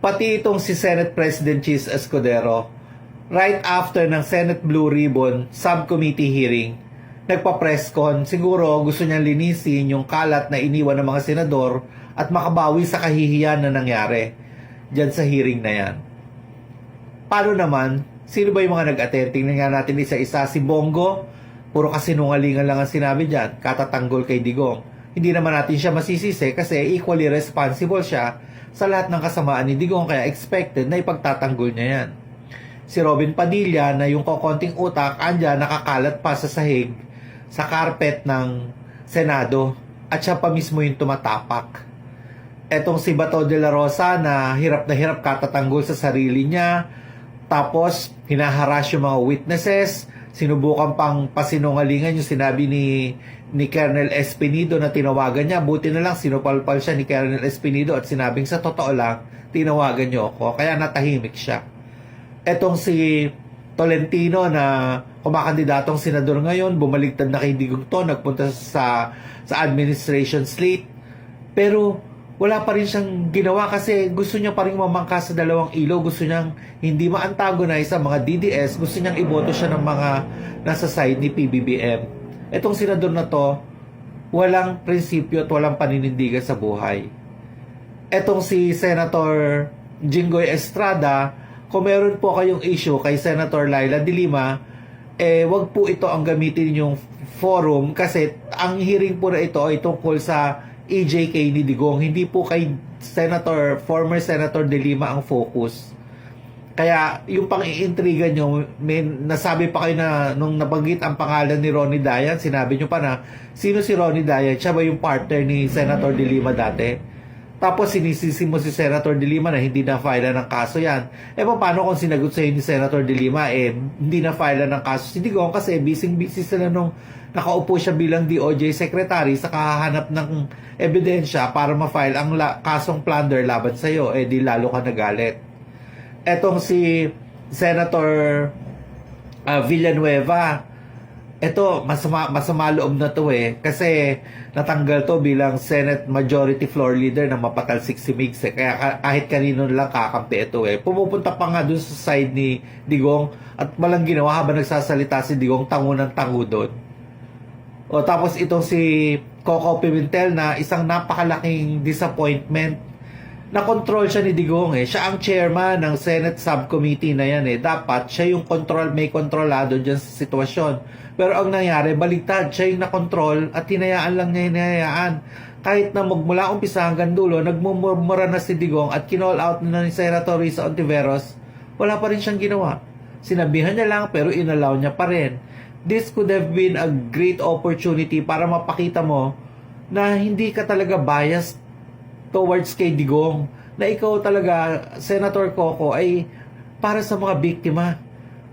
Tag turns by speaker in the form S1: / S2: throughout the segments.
S1: pati itong si Senate President Cheese Escudero, right after ng Senate Blue Ribbon Subcommittee hearing, nagpa-press con, siguro gusto niyang linisin yung kalat na iniwan ng mga senador at makabawi sa kahihiyan na nangyari dyan sa hearing na yan. Paano naman? Sino ba yung mga nag-attend? Tingnan nga natin isa-isa. Si Bongo, puro kasinungalingan lang ang sinabi dyan. Katatanggol kay Digong. Hindi naman natin siya masisisi kasi equally responsible siya sa lahat ng kasamaan ni Digong kaya expected na ipagtatanggol niya yan. Si Robin Padilla na yung kokonting utak andyan nakakalat pa sa sahig sa carpet ng Senado at siya pa mismo yung tumatapak. Etong si Bato de la Rosa na hirap na hirap katatanggol sa sarili niya tapos, hinaharas yung mga witnesses, sinubukan pang pasinungalingan yung sinabi ni ni Colonel Espinido na tinawagan niya. Buti na lang sinupalpal siya ni Colonel Espinido at sinabing sa totoo lang, tinawagan niyo ako. Kaya natahimik siya. Etong si Tolentino na kumakandidatong senador ngayon, bumaligtad na kay Digong to, nagpunta sa sa administration slate. Pero wala pa rin siyang ginawa kasi gusto niya pa rin mamangka sa dalawang ilo. Gusto niyang hindi ma-antagonize sa mga DDS. Gusto niyang iboto siya ng mga nasa side ni PBBM. Etong senador na to, walang prinsipyo at walang paninindigan sa buhay. Etong si Senator Jinggoy Estrada, kung meron po kayong issue kay Senator Laila de Lima, eh wag po ito ang gamitin yung forum kasi ang hearing po na ito ay tungkol sa EJK ni Digong, hindi po kay Senator, former Senator De Lima ang focus. Kaya yung pang-iintriga nyo, may nasabi pa kayo na nung nabanggit ang pangalan ni Ronnie Dayan, sinabi nyo pa na, sino si Ronnie Dayan? Siya ba yung partner ni Senator De Lima dati? Tapos sinisisi mo si Senator De Lima na hindi na file ng kaso yan. Eh paano kung sinagot sa'yo ni Senator De Lima, eh hindi na file ng kaso si Digong kasi busy-busy sila nung nakaupo siya bilang DOJ Secretary sa kahanap ng ebidensya para ma-file ang la- kasong plunder laban sa iyo, eh di lalo ka nagalit. Etong si Senator ah, Villanueva, eto masama masama loob na to eh kasi natanggal to bilang Senate Majority Floor Leader na mapatalsik si Migs eh. Kaya ka- kahit kanino lang kakampi ito eh. Pumupunta pa nga dun sa side ni Digong at walang ginawa habang nagsasalita si Digong tango ng tango doon. O tapos itong si Coco Pimentel na isang napakalaking disappointment na control siya ni Digong eh. Siya ang chairman ng Senate Subcommittee na yan eh. Dapat siya yung control, may kontrolado dyan sa sitwasyon. Pero ang nangyari, baliktad. Siya yung nakontrol at hinayaan lang niya hinayaan. Kahit na magmula umpisa hanggang dulo, nagmumura na si Digong at kinall out na ni Senator Risa Ontiveros, wala pa rin siyang ginawa. Sinabihan niya lang pero inalaw niya pa rin. This could have been a great opportunity para mapakita mo na hindi ka talaga biased towards kay Digong na ikaw talaga, Senator Coco, ay para sa mga biktima,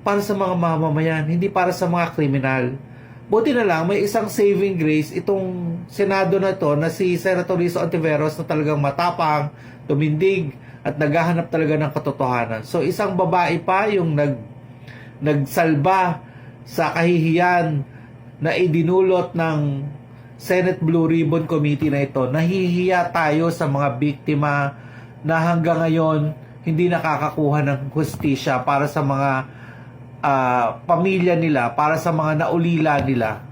S1: para sa mga mamamayan, hindi para sa mga kriminal. Buti na lang, may isang saving grace itong Senado na to na si Senator Rizzo Ontiveros na talagang matapang, tumindig, at naghahanap talaga ng katotohanan. So, isang babae pa yung nag, nagsalba sa kahihiyan na idinulot ng Senate Blue Ribbon Committee na ito, nahihiya tayo sa mga biktima na hanggang ngayon hindi nakakakuha ng hustisya para sa mga ah, pamilya nila, para sa mga naulila nila.